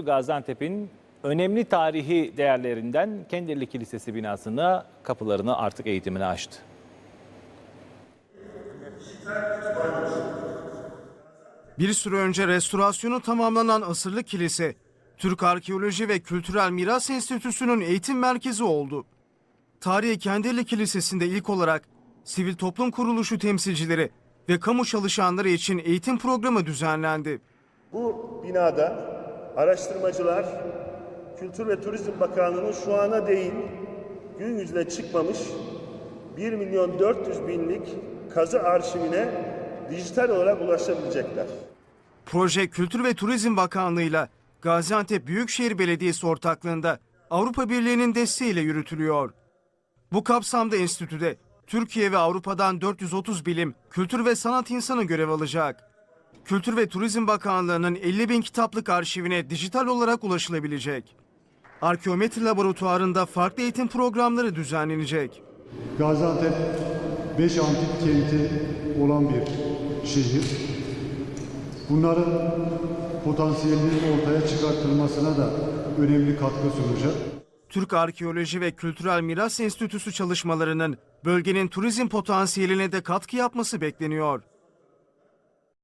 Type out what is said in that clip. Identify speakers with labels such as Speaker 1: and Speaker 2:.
Speaker 1: Gaziantep'in önemli tarihi değerlerinden Kendirli Kilisesi binasına kapılarını artık eğitimine açtı.
Speaker 2: Bir süre önce restorasyonu tamamlanan Asırlı Kilise, Türk Arkeoloji ve Kültürel Miras Enstitüsü'nün eğitim merkezi oldu. Tarihi Kendirli Kilisesi'nde ilk olarak sivil toplum kuruluşu temsilcileri ve kamu çalışanları için eğitim programı düzenlendi.
Speaker 3: Bu binada araştırmacılar Kültür ve Turizm Bakanlığı'nın şu ana değin gün yüzüne çıkmamış 1 milyon 400 binlik kazı arşivine dijital olarak ulaşabilecekler.
Speaker 2: Proje Kültür ve Turizm Bakanlığı'yla Gaziantep Büyükşehir Belediyesi ortaklığında Avrupa Birliği'nin desteğiyle yürütülüyor. Bu kapsamda enstitüde Türkiye ve Avrupa'dan 430 bilim, kültür ve sanat insanı görev alacak. Kültür ve Turizm Bakanlığı'nın 50 bin kitaplık arşivine dijital olarak ulaşılabilecek. Arkeometri laboratuvarında farklı eğitim programları düzenlenecek.
Speaker 4: Gaziantep 5 antik kenti olan bir şehir. Bunların potansiyelinin ortaya çıkartılmasına da önemli katkı sunacak.
Speaker 2: Türk Arkeoloji ve Kültürel Miras Enstitüsü çalışmalarının bölgenin turizm potansiyeline de katkı yapması bekleniyor.